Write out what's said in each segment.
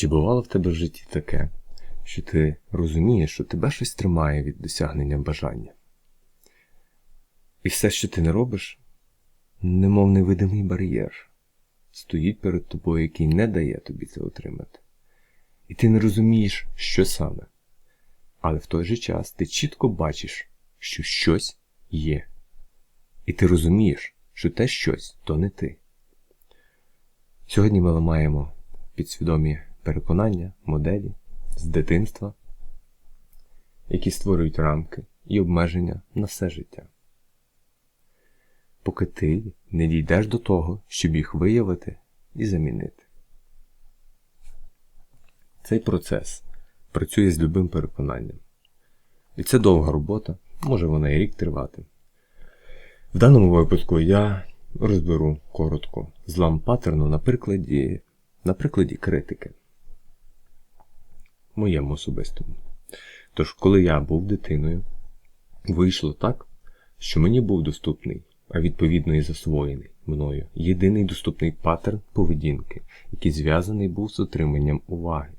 Чи бувало в тебе в житті таке, що ти розумієш, що тебе щось тримає від досягнення бажання? І все, що ти не робиш, немов невидимий бар'єр, стоїть перед тобою, який не дає тобі це отримати. І ти не розумієш, що саме. Але в той же час ти чітко бачиш, що щось є. І ти розумієш, що те щось то не ти. Сьогодні ми ламаємо підсвідомі переконання, моделі з дитинства, які створюють рамки і обмеження на все життя. Поки ти не дійдеш до того, щоб їх виявити і замінити. Цей процес працює з любим переконанням. І це довга робота, може вона і рік тривати. В даному випадку я розберу коротко злам паттерну на прикладі, на прикладі критики. Моєму особистому. Тож, коли я був дитиною, вийшло так, що мені був доступний, а відповідно і засвоєний мною єдиний доступний паттерн поведінки, який зв'язаний був з отриманням уваги.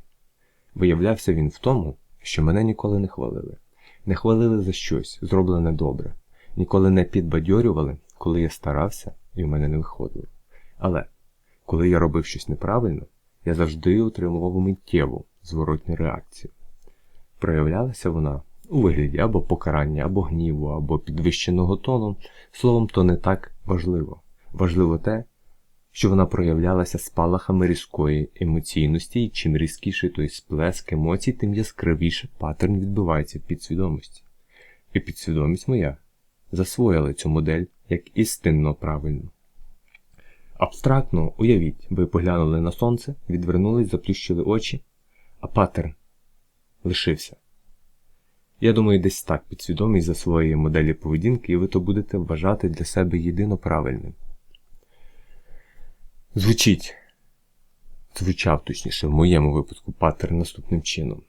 Виявлявся він в тому, що мене ніколи не хвалили. Не хвалили за щось, зроблене добре, ніколи не підбадьорювали, коли я старався і в мене не виходило. Але коли я робив щось неправильно, я завжди отримував миттєву зворотню реакцію. Проявлялася вона у вигляді або покарання, або гніву, або підвищеного тону. Словом, то не так важливо. Важливо те, що вона проявлялася спалахами різкої емоційності, і чим різкіший той сплеск емоцій, тим яскравіше паттерн відбувається в підсвідомості. І підсвідомість моя засвоїла цю модель як істинно правильну. Абстрактно уявіть, ви поглянули на сонце, відвернулись, заплющили очі, а паттерн лишився. Я думаю, десь так підсвідомість засвоює моделі поведінки, і ви то будете вважати для себе єдино правильним. Звучить, звучав точніше, в моєму випадку паттерн наступним чином.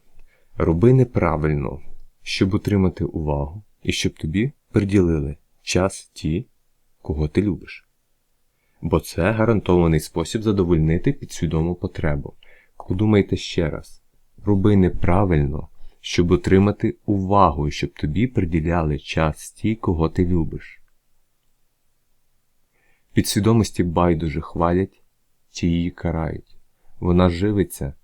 Роби неправильно, щоб отримати увагу, і щоб тобі приділили час ті, кого ти любиш. Бо це гарантований спосіб задовольнити підсвідому потребу. Подумайте ще раз: роби неправильно, щоб отримати увагу, і щоб тобі приділяли час ті, кого ти любиш. Підсвідомості байдуже хвалять чи її карають. Вона живиться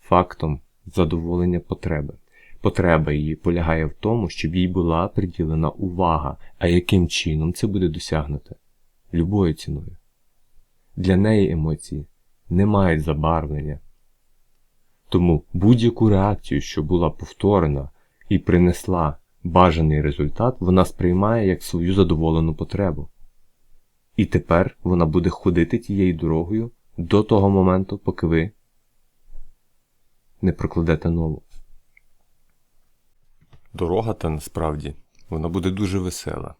фактом задоволення потреби. Потреба її полягає в тому, щоб їй була приділена увага, а яким чином це буде досягнуто? Любою ціною. Для неї емоції не мають забарвлення. Тому будь-яку реакцію, що була повторена і принесла бажаний результат, вона сприймає як свою задоволену потребу. І тепер вона буде ходити тією дорогою до того моменту, поки ви не прокладете нову. Дорога та насправді вона буде дуже весела.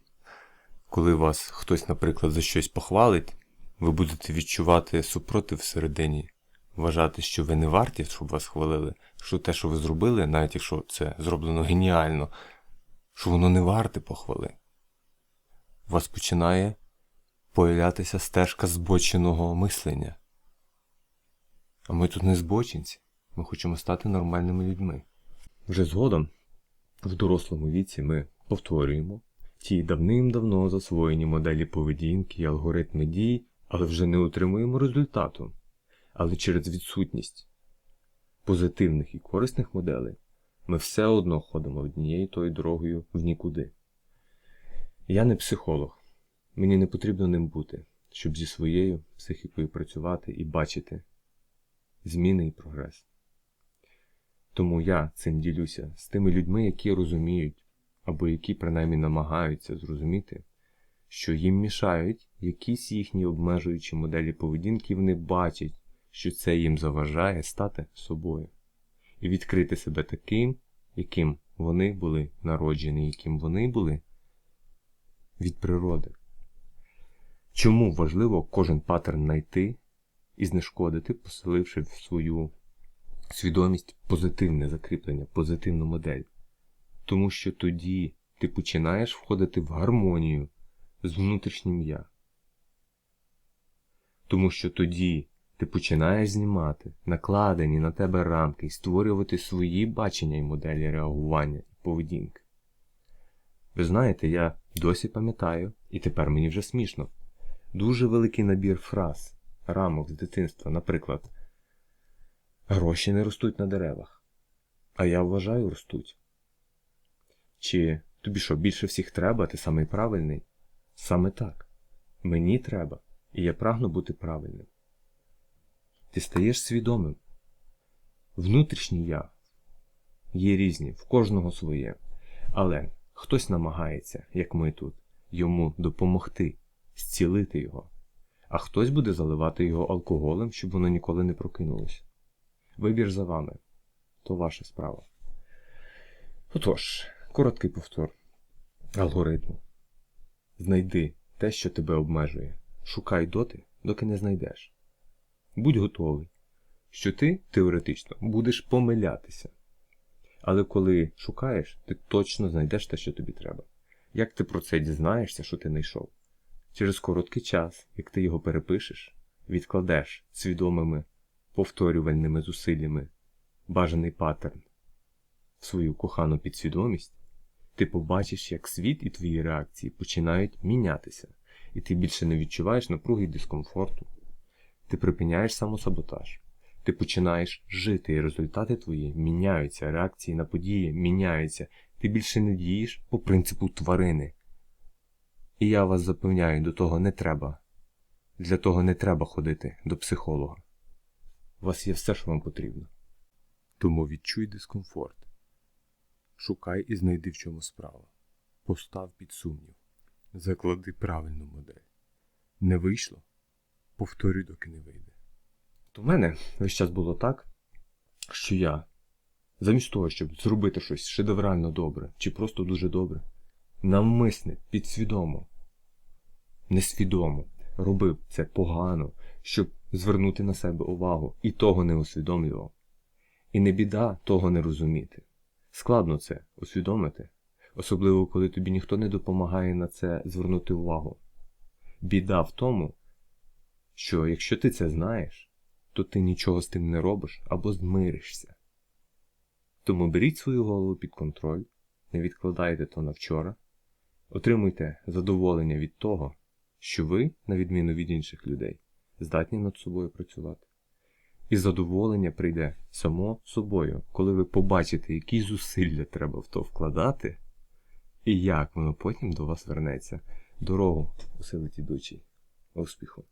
Коли вас хтось, наприклад, за щось похвалить, ви будете відчувати супротив всередині, вважати, що ви не варті, щоб вас хвалили, що те, що ви зробили, навіть якщо це зроблено геніально, що воно не варте похвали. У вас починає появлятися стежка збоченого мислення. А ми тут не збочинці, ми хочемо стати нормальними людьми. Вже згодом, в дорослому віці, ми повторюємо ті давним-давно засвоєні моделі поведінки і алгоритми дій, але вже не отримуємо результату. Але через відсутність позитивних і корисних моделей ми все одно ходимо однією тою дорогою в нікуди. Я не психолог. Мені не потрібно ним бути, щоб зі своєю психікою працювати і бачити зміни і прогрес. Тому я цим ділюся з тими людьми, які розуміють, або які принаймні намагаються зрозуміти, що їм мішають якісь їхні обмежуючі моделі поведінки, вони бачать, що це їм заважає стати собою і відкрити себе таким, яким вони були народжені, яким вони були від природи. Чому важливо кожен паттерн знайти і знешкодити, поселивши в свою свідомість позитивне закріплення, позитивну модель? Тому що тоді ти починаєш входити в гармонію з внутрішнім я. Тому що тоді Ти починаєш знімати накладені на тебе рамки і створювати свої бачення і моделі реагування і поведінки. Ви знаєте, я досі пам'ятаю, і тепер мені вже смішно. Дуже великий набір фраз, рамок з дитинства, наприклад, гроші не ростуть на деревах, а я вважаю, ростуть. Чи тобі що, більше всіх треба, ти самий правильний? Саме так. Мені треба, і я прагну бути правильним. Ти стаєш свідомим. Внутрішній я є різні, в кожного своє. Але хтось намагається, як ми тут, йому допомогти, зцілити його, а хтось буде заливати його алкоголем, щоб воно ніколи не прокинулося. Вибір за вами то ваша справа. Отож, короткий повтор алгоритму. Знайди те, що тебе обмежує. Шукай доти, доки не знайдеш. Будь готовий, що ти теоретично будеш помилятися. Але коли шукаєш, ти точно знайдеш те, що тобі треба. Як ти про це дізнаєшся, що ти знайшов? Через короткий час, як ти його перепишеш, відкладеш свідомими повторювальними зусиллями бажаний паттерн в свою кохану підсвідомість, ти побачиш, як світ і твої реакції починають мінятися, і ти більше не відчуваєш напруги і дискомфорту. Ти припиняєш самосаботаж. Ти починаєш жити, і результати твої міняються, реакції на події міняються. Ти більше не дієш по принципу тварини. І я вас запевняю, до того не треба. Для того не треба ходити до психолога. У вас є все, що вам потрібно. Тому відчуй дискомфорт. Шукай і знайди, в чому справа. Постав під сумнів. Заклади правильну модель. Не вийшло? Повторюй, доки не вийде. То в мене весь час було так, що я, замість того, щоб зробити щось шедеврально добре чи просто дуже добре, навмисне, підсвідомо, несвідомо робив це погано, щоб звернути на себе увагу, і того не усвідомлював. І не біда того не розуміти. Складно це усвідомити, особливо коли тобі ніхто не допомагає на це звернути увагу. Біда в тому, що якщо ти це знаєш, то ти нічого з тим не робиш або змиришся. Тому беріть свою голову під контроль, не відкладайте то на вчора, отримуйте задоволення від того, що ви, на відміну від інших людей, здатні над собою працювати. І задоволення прийде само собою, коли ви побачите, які зусилля треба в то вкладати, і як воно потім до вас вернеться. Дорогу усилить ідучий. Успіху!